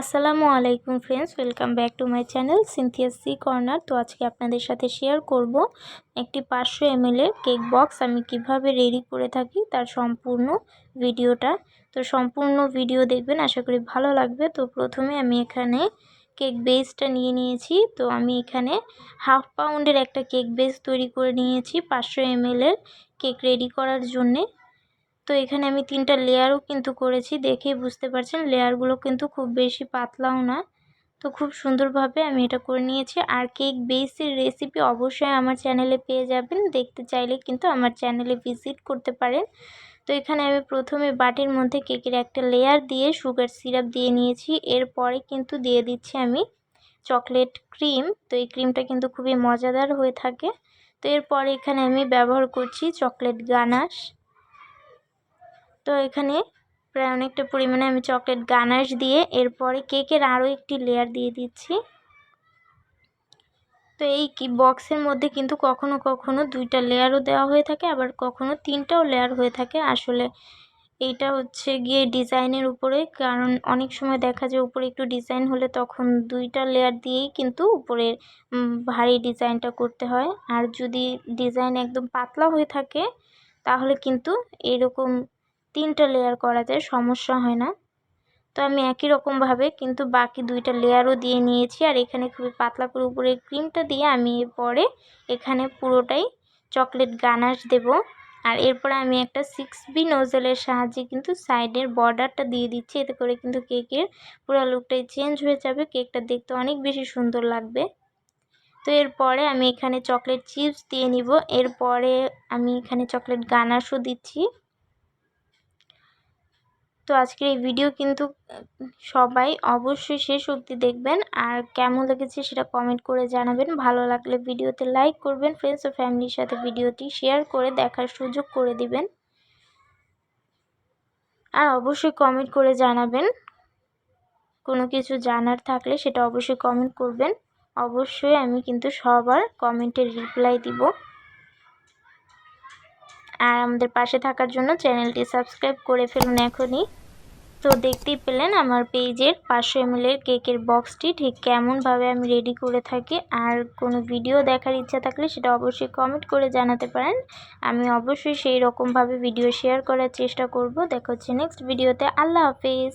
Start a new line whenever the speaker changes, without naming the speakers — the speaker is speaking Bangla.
আসসালামু আলাইকুম friends welcome back to my channel Cynthia's corner তো আজকে আপনাদের সাথে শেয়ার করব একটি পাঁচশো এমএলের কেক বক্স আমি কীভাবে রেডি করে থাকি তার সম্পূর্ণ ভিডিওটা। তো সম্পূর্ণ ভিডিও দেখবেন, আশা করি ভালো লাগবে। তো প্রথমে আমি এখানে কেক বেসটা নিয়ে নিয়েছি। তো আমি এখানে হাফ পাউন্ডের একটা কেক বেস তৈরি করে নিয়েছি পাঁচশো এমএলের কেক রেডি করার জন্যে। তো এখানে আমি তিনটা লেয়ারও কিন্তু করেছি, দেখেই বুঝতে পারছেন। লেয়ারগুলো কিন্তু খুব বেশি পাতলাও না। তো খুব সুন্দরভাবে আমি এটা করে নিয়েছি। আর কেক বেসের রেসিপি অবশ্যই আমার চ্যানেলে পেয়ে যাবেন। দেখতে চাইলে কিন্তু আমার চ্যানেলে ভিজিট করতে পারেন। তো এখানে আমি প্রথমে বাটির মধ্যে কেকের একটা লেয়ার দিয়ে সুগার সিরাপ দিয়ে নিয়েছি। এরপরে কিন্তু দিয়ে দিচ্ছি আমি চকলেট ক্রিম। তো এই ক্রিমটা কিন্তু খুবই মজাদার হয়ে থাকে। তো এরপরে এখানে আমি ব্যবহার করছি চকলেট গানাশ। তো এখানে প্রায় অনেকটা পরিমাণে আমি চকলেট গানাশ দিয়ে এরপরে কেকের আরও একটি লেয়ার দিয়ে দিচ্ছি। তো এই কি বক্সের মধ্যে কিন্তু কখনো কখনো দুইটা লেয়ারও দেওয়া হয়ে থাকে, আবার কখনো তিনটাও লেয়ার হয়ে থাকে। আসলে এইটা হচ্ছে গিয়ে ডিজাইনের উপরে, কারণ অনেক সময় দেখা যায় উপরে একটু ডিজাইন হলে তখন দুইটা লেয়ার দিয়েই কিন্তু উপরে ভারী ডিজাইনটা করতে হয়। আর যদি ডিজাইন একদম পাতলা হয়ে থাকে, তাহলে কিন্তু এরকম তিনটা লেয়ার করা যায়, সমস্যা হয় না। তো আমি একই রকমভাবে কিন্তু বাকি দুইটা লেয়ারও দিয়ে নিয়েছি আর এখানে খুবই পাতলা করে উপরে ক্রিমটা দিয়ে আমি এরপরে এখানে পুরোটাই চকলেট গানাশ দেব। আর এরপরে আমি একটা সিক্স বি নোজেলের সাহায্যে কিন্তু সাইডের বর্ডারটা দিয়ে দিচ্ছি, এতে করে কিন্তু কেকের পুরো লুকটাই চেঞ্জ হয়ে যাবে। কেকটা দেখতে অনেক বেশি সুন্দর লাগবে। তো এরপরে আমি এখানে চকলেট চিপস দিয়ে নিব। এরপরে আমি এখানে চকলেট গানাশও দিচ্ছি। তো আজকের এই ভিডিও কিন্তু, সবাই অবশ্যই শেষ অবধি দেখবেন। আর কেমন লেগেছে সেটা কমেন্ট করে জানাবেন। ভালো লাগলে ভিডিওতে লাইক করবেন ফ্রেন্ডস ও ফ্যামিলির সাথে ভিডিওটি শেয়ার করে দেখার সুযোগ করে দিবেন। আর অবশ্যই কমেন্ট করে জানাবেন। কোনো কিছু জানার থাকলে সেটা অবশ্যই কমেন্ট করবেন। অবশ্যই আমি কিন্তু সবার কমেন্টের রিপ্লাই দিব। আর আমাদের পাশে থাকার জন্য চ্যানেলটি সাবস্ক্রাইব করে ফেলুন এখনই। তো দেখতেই পেলেন আমার পেজের পাঁচশো এমএলের কেকের বক্সটি ঠিক কেমনভাবে আমি রেডি করে থাকি। আর কোনো ভিডিও দেখার ইচ্ছা থাকলে সেটা অবশ্যই কমেন্ট করে জানাতে পারেন। আমি অবশ্যই সেই রকমভাবে ভিডিও শেয়ার করার চেষ্টা করব। দেখা হচ্ছে নেক্সট ভিডিওতে আল্লাহ হাফিজ।